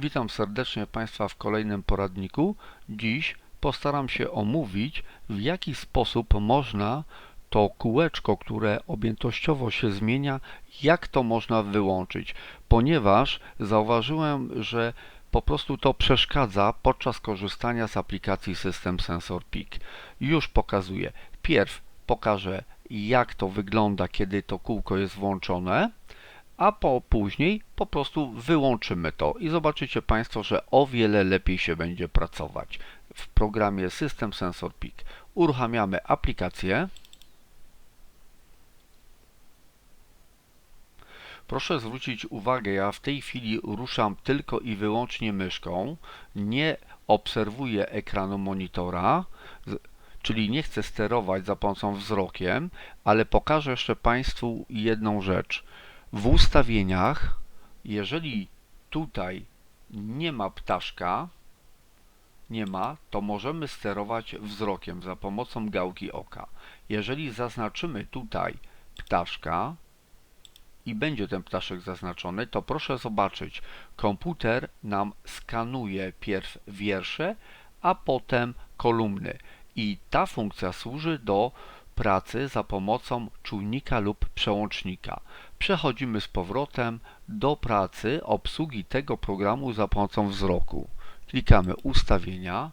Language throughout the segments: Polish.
Witam serdecznie Państwa w kolejnym poradniku. Dziś postaram się omówić, w jaki sposób można to kółeczko, które objętościowo się zmienia, jak to można wyłączyć, ponieważ zauważyłem, że po prostu to przeszkadza podczas korzystania z aplikacji System Sensor Peak. Już pokazuję. Pierw pokażę, jak to wygląda, kiedy to kółko jest włączone a po później po prostu wyłączymy to i zobaczycie Państwo, że o wiele lepiej się będzie pracować. W programie System Sensor Peak uruchamiamy aplikację. Proszę zwrócić uwagę, ja w tej chwili ruszam tylko i wyłącznie myszką, nie obserwuję ekranu monitora, czyli nie chcę sterować za pomocą wzrokiem, ale pokażę jeszcze Państwu jedną rzecz w ustawieniach, jeżeli tutaj nie ma ptaszka, nie ma, to możemy sterować wzrokiem za pomocą gałki oka. Jeżeli zaznaczymy tutaj ptaszka i będzie ten ptaszek zaznaczony, to proszę zobaczyć, komputer nam skanuje pierw wiersze, a potem kolumny. I ta funkcja służy do pracy za pomocą czujnika lub przełącznika. Przechodzimy z powrotem do pracy obsługi tego programu za pomocą wzroku. Klikamy ustawienia,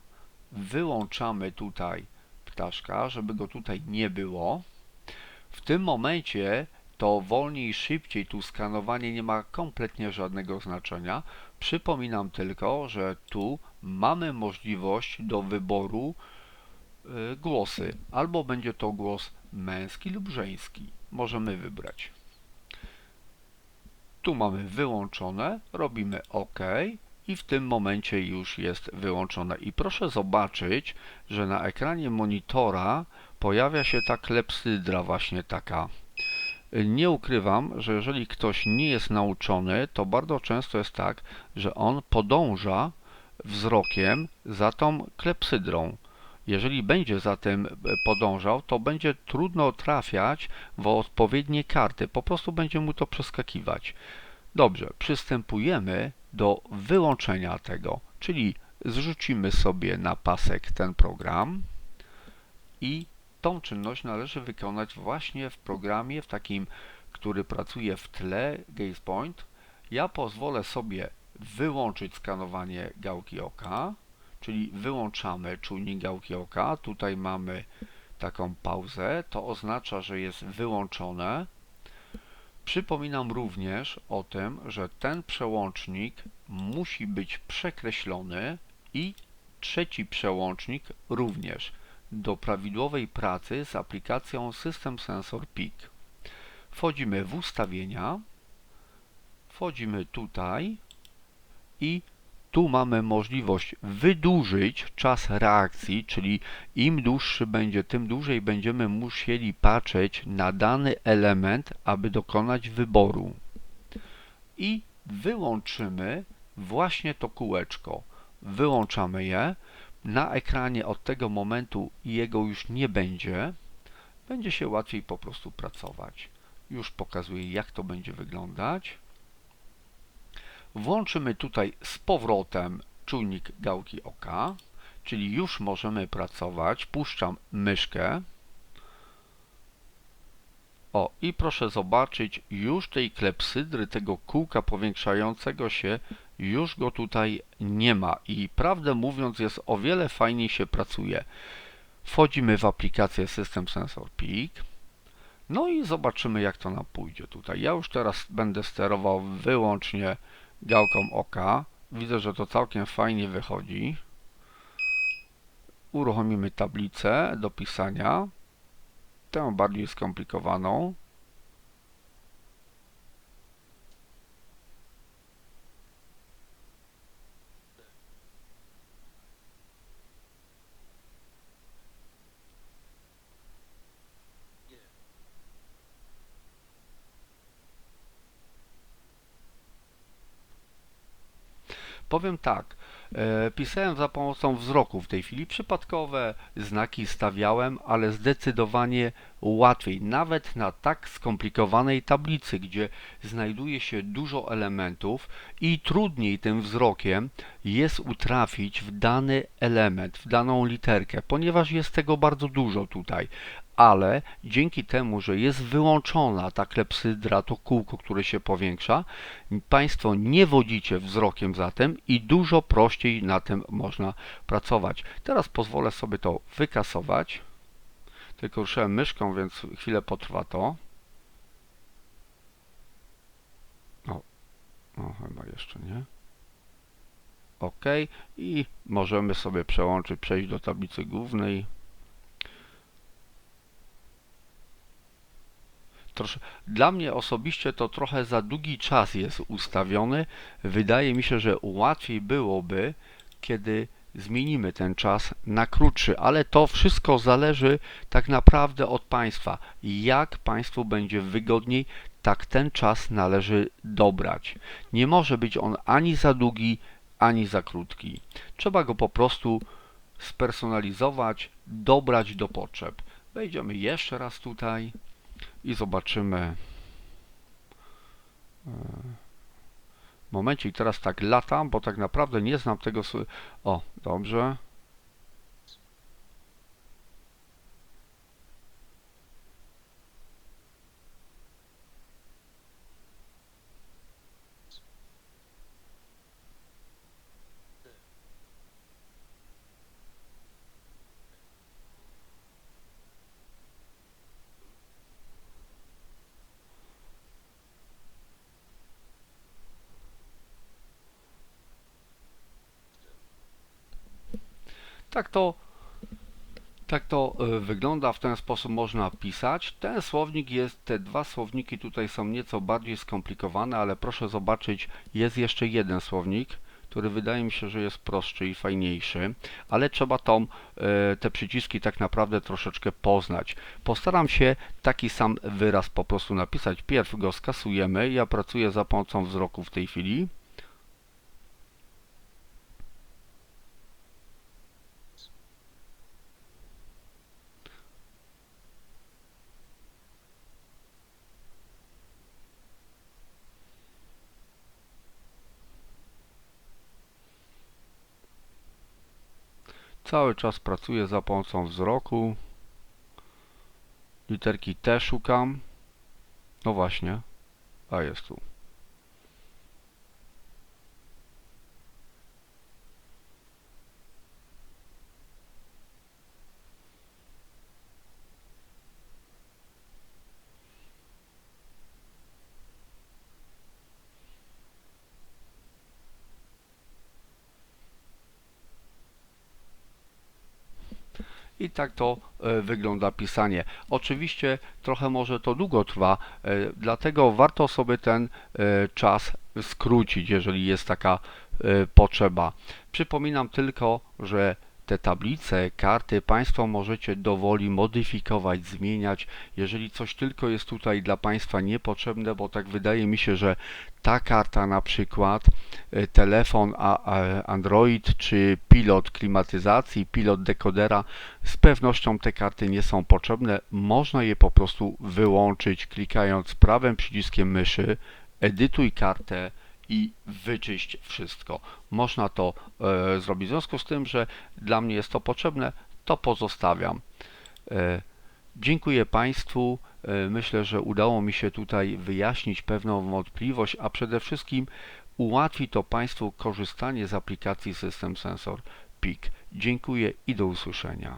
wyłączamy tutaj ptaszka, żeby go tutaj nie było. W tym momencie to wolniej, szybciej, tu skanowanie nie ma kompletnie żadnego znaczenia. Przypominam tylko, że tu mamy możliwość do wyboru głosy. Albo będzie to głos męski lub żeński. Możemy wybrać. Tu mamy wyłączone, robimy OK i w tym momencie już jest wyłączone. I proszę zobaczyć, że na ekranie monitora pojawia się ta klepsydra właśnie taka. Nie ukrywam, że jeżeli ktoś nie jest nauczony, to bardzo często jest tak, że on podąża wzrokiem za tą klepsydrą. Jeżeli będzie za tym e, podążał, to będzie trudno trafiać w odpowiednie karty. Po prostu będzie mu to przeskakiwać. Dobrze, przystępujemy do wyłączenia tego, czyli zrzucimy sobie na pasek ten program i tą czynność należy wykonać właśnie w programie, w takim, który pracuje w tle, GazePoint. Ja pozwolę sobie wyłączyć skanowanie gałki oka czyli wyłączamy czujnik gałki oka. Tutaj mamy taką pauzę, to oznacza, że jest wyłączone. Przypominam również o tym, że ten przełącznik musi być przekreślony i trzeci przełącznik również do prawidłowej pracy z aplikacją System Sensor Peak. Wchodzimy w ustawienia, wchodzimy tutaj i tu mamy możliwość wydłużyć czas reakcji, czyli im dłuższy będzie, tym dłużej będziemy musieli patrzeć na dany element, aby dokonać wyboru. I wyłączymy właśnie to kółeczko. Wyłączamy je. Na ekranie od tego momentu jego już nie będzie. Będzie się łatwiej po prostu pracować. Już pokazuję, jak to będzie wyglądać. Włączymy tutaj z powrotem czujnik gałki oka, czyli już możemy pracować. Puszczam myszkę. O, i proszę zobaczyć, już tej klepsydry, tego kółka powiększającego się, już go tutaj nie ma i prawdę mówiąc jest o wiele fajniej się pracuje. Wchodzimy w aplikację System Sensor Peak. No i zobaczymy jak to nam pójdzie tutaj. Ja już teraz będę sterował wyłącznie gałką oka. Widzę, że to całkiem fajnie wychodzi. Uruchomimy tablicę do pisania. Tę bardziej skomplikowaną. Powiem tak, E, pisałem za pomocą wzroku w tej chwili. Przypadkowe znaki stawiałem, ale zdecydowanie łatwiej. Nawet na tak skomplikowanej tablicy, gdzie znajduje się dużo elementów i trudniej tym wzrokiem jest utrafić w dany element, w daną literkę, ponieważ jest tego bardzo dużo tutaj ale dzięki temu, że jest wyłączona ta klepsydra, to kółko, które się powiększa, Państwo nie wodzicie wzrokiem zatem i dużo prościej na tym można pracować. Teraz pozwolę sobie to wykasować. Tylko ruszyłem myszką, więc chwilę potrwa to. O, o chyba jeszcze nie. OK i możemy sobie przełączyć, przejść do tablicy głównej. Trosze, dla mnie osobiście to trochę za długi czas jest ustawiony. Wydaje mi się, że łatwiej byłoby, kiedy zmienimy ten czas na krótszy, ale to wszystko zależy tak naprawdę od Państwa. Jak Państwu będzie wygodniej, tak ten czas należy dobrać. Nie może być on ani za długi, ani za krótki. Trzeba go po prostu spersonalizować, dobrać do potrzeb. Wejdziemy jeszcze raz tutaj i zobaczymy. Momencie i teraz tak latam, bo tak naprawdę nie znam tego. O, dobrze. Tak to, tak to e, wygląda, w ten sposób można pisać. Ten słownik jest, te dwa słowniki tutaj są nieco bardziej skomplikowane, ale proszę zobaczyć, jest jeszcze jeden słownik, który wydaje mi się, że jest prostszy i fajniejszy, ale trzeba tą, e, te przyciski tak naprawdę troszeczkę poznać. Postaram się taki sam wyraz po prostu napisać. Pierw go skasujemy, ja pracuję za pomocą wzroku w tej chwili. Cały czas pracuję za pomocą wzroku. Literki T szukam. No właśnie. A jest tu. I tak to e, wygląda pisanie. Oczywiście trochę może to długo trwa, e, dlatego warto sobie ten e, czas skrócić, jeżeli jest taka potrzeba. Przypominam tylko, że te tablice, karty Państwo możecie dowoli modyfikować, zmieniać. Jeżeli coś tylko jest tutaj dla Państwa niepotrzebne, bo tak wydaje mi się, że ta karta na przykład, e, telefon Android czy pilot klimatyzacji, pilot dekodera, z pewnością te karty nie są potrzebne. Można je po prostu wyłączyć klikając prawym przyciskiem myszy, edytuj kartę, i wyczyść wszystko. Można to e, zrobić. W związku z tym, że dla mnie jest to potrzebne, to pozostawiam. E, dziękuję Państwu. E, myślę, że udało mi się tutaj wyjaśnić pewną wątpliwość, a przede wszystkim ułatwi to Państwu korzystanie z aplikacji System Sensor PIK. Dziękuję i do usłyszenia.